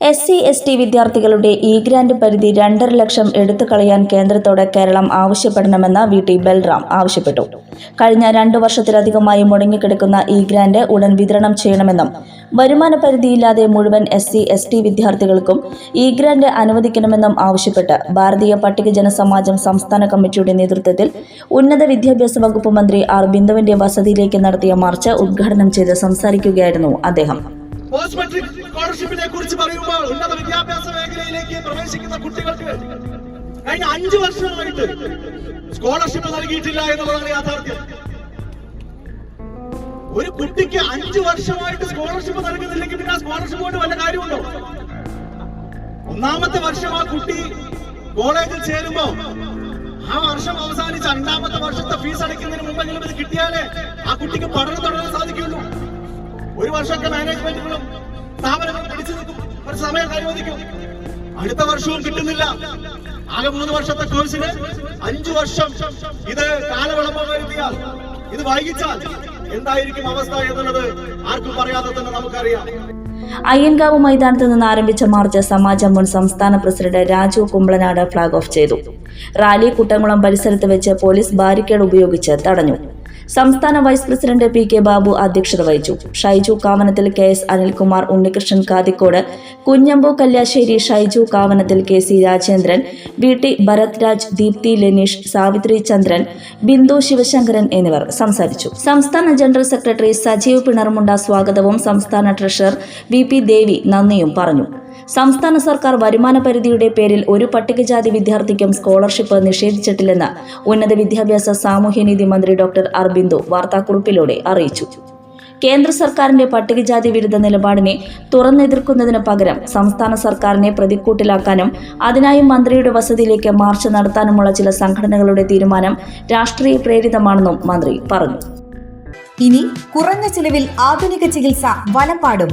S C S T വിദ്യാർത്ഥികളുടെ e grant പരിധി രണ്ടര ലക്ഷം എടുത്തു കളയാൻ കേന്ദ്രത്തോട് കേരളം ആവശ്യപ്പെടണമെന്ന് വി ടി ബൽറാം ആവശ്യപ്പെട്ടു. കഴിഞ്ഞ രണ്ടു വർഷത്തിലധികമായി മുടങ്ങിക്കിടക്കുന്ന ഇ ഗ്രാൻഡ് ഉടൻ വിതരണം ചെയ്യണമെന്നും വരുമാന പരിധിയില്ലാതെ മുഴുവൻ എസ് സി എസ് ടി വിദ്യാർത്ഥികൾക്കും ഇ ഗ്രാൻഡ് അനുവദിക്കണമെന്നും ആവശ്യപ്പെട്ട് ഭാരതീയ പട്ടികജന സമാജം സംസ്ഥാന കമ്മിറ്റിയുടെ നേതൃത്വത്തിൽ ഉന്നത വിദ്യാഭ്യാസ വകുപ്പ് മന്ത്രി ആർ ബിന്ദുവിന്റെ വസതിയിലേക്ക് നടത്തിയ മാർച്ച് ഉദ്ഘാടനം ചെയ്ത് സംസാരിക്കുകയായിരുന്നു അദ്ദേഹം. പോസ്റ്റ് മെട്രിക് സ്കോളർഷിപ്പിനെ കുറിച്ച് പറയുമ്പോൾ ഉന്നത വിദ്യാഭ്യാസ മേഖലയിലേക്ക് പ്രവേശിക്കുന്ന കുട്ടികൾക്ക് കഴിഞ്ഞ അഞ്ചു വർഷമായിട്ട് സ്കോളർഷിപ്പ് നൽകിയിട്ടില്ല എന്നുള്ളതാണ് യാഥാർത്ഥ്യം. ഒരു കുട്ടിക്ക് അഞ്ചു വർഷമായിട്ട് സ്കോളർഷിപ്പ് നൽകുന്നില്ലെങ്കിൽ പിന്നെ ആ സ്കോളർഷിപ്പ് കൊണ്ട് വല്ല കാര്യമുണ്ടോ? ഒന്നാമത്തെ വർഷം ആ കുട്ടി കോളേജിൽ ചേരുമ്പോ ആ വർഷം അവസാനിച്ച് രണ്ടാമത്തെ വർഷത്തെ ഫീസ് അടയ്ക്കുന്നതിന് മുമ്പെങ്കിലും ഇത് കിട്ടിയാലേ ആ കുട്ടിക്ക് പഠനം തുടരാൻ സാധിക്കുള്ളൂ ഒരു വർഷമൊക്കെ മാനേജ്മെന്റുകളും സ്ഥാപനങ്ങളും പിടിച്ചു നിൽക്കും. ഒരു സമയം അനുവദിക്കും. അടുത്ത വർഷവും കിട്ടുന്നില്ല. ആകെ മൂന്ന് വർഷത്തെ കോഴ്സിന് അഞ്ചു വർഷം. ഇത് കാലവിളംബം വരുത്തിയാൽ ഇത് വൈകിച്ചാൽ എന്തായിരിക്കും അവസ്ഥ എന്നുള്ളത് ആർക്കും പറയാതെ തന്നെ നമുക്കറിയാം. അയ്യൻകാവ് മൈതാനത്ത് നിന്ന് ആരംഭിച്ച മാർച്ച് സമാജം മുൻ സംസ്ഥാന president Raju Kumbalanad flag off ചെയ്തു. റാലി കുട്ടംകുളം പരിസരത്ത് വെച്ച് പോലീസ് ബാരിക്കേഡ് ഉപയോഗിച്ച് തടഞ്ഞു. സംസ്ഥാന vice president P K Babu അധ്യക്ഷത വഹിച്ചു. Shaiju Kavanathil K S Anilkumar Unnikrishnan Kathikode Kunhambu Kalliasseri Shaiju Kavanathil K C Rajendran V T Bharath Raj Deepthi Leneesh Savithri Chandran Bindu Sivasankaran എന്നിവർ സംസാരിച്ചു. സംസ്ഥാന general secretary Sajeev Pinarmunda സ്വാഗതവും സംസ്ഥാന treasurer V P ദേവി നന്ദിയും പറഞ്ഞു. സംസ്ഥാന സർക്കാർ വരുമാന പരിധിയുടെ പേരിൽ ഒരു പട്ടികജാതി വിദ്യാർത്ഥിക്കും സ്കോളർഷിപ്പ് നിഷേധിച്ചിട്ടില്ലെന്ന് ഉന്നത വിദ്യാഭ്യാസ സാമൂഹ്യനീതി മന്ത്രി ഡോക്ടർ അർബിന്ദു വാർത്താക്കുറിപ്പിലൂടെ അറിയിച്ചു. കേന്ദ്ര സർക്കാരിന്റെ പട്ടികജാതി വിരുദ്ധ നിലപാടിനെ തുറന്നെതിർക്കുന്നതിന് പകരം സംസ്ഥാന സർക്കാരിനെ പ്രതിക്കൂട്ടിലാക്കാനും അതിനായി മന്ത്രിയുടെ വസതിയിലേക്ക് മാർച്ച് നടത്താനുമുള്ള ചില സംഘടനകളുടെ തീരുമാനം രാഷ്ട്രീയ പ്രേരിതമാണെന്നും മന്ത്രി പറഞ്ഞു. ഇനി കുറഞ്ഞ ചിലവിൽ ആധുനിക ചികിത്സ വലപ്പാടും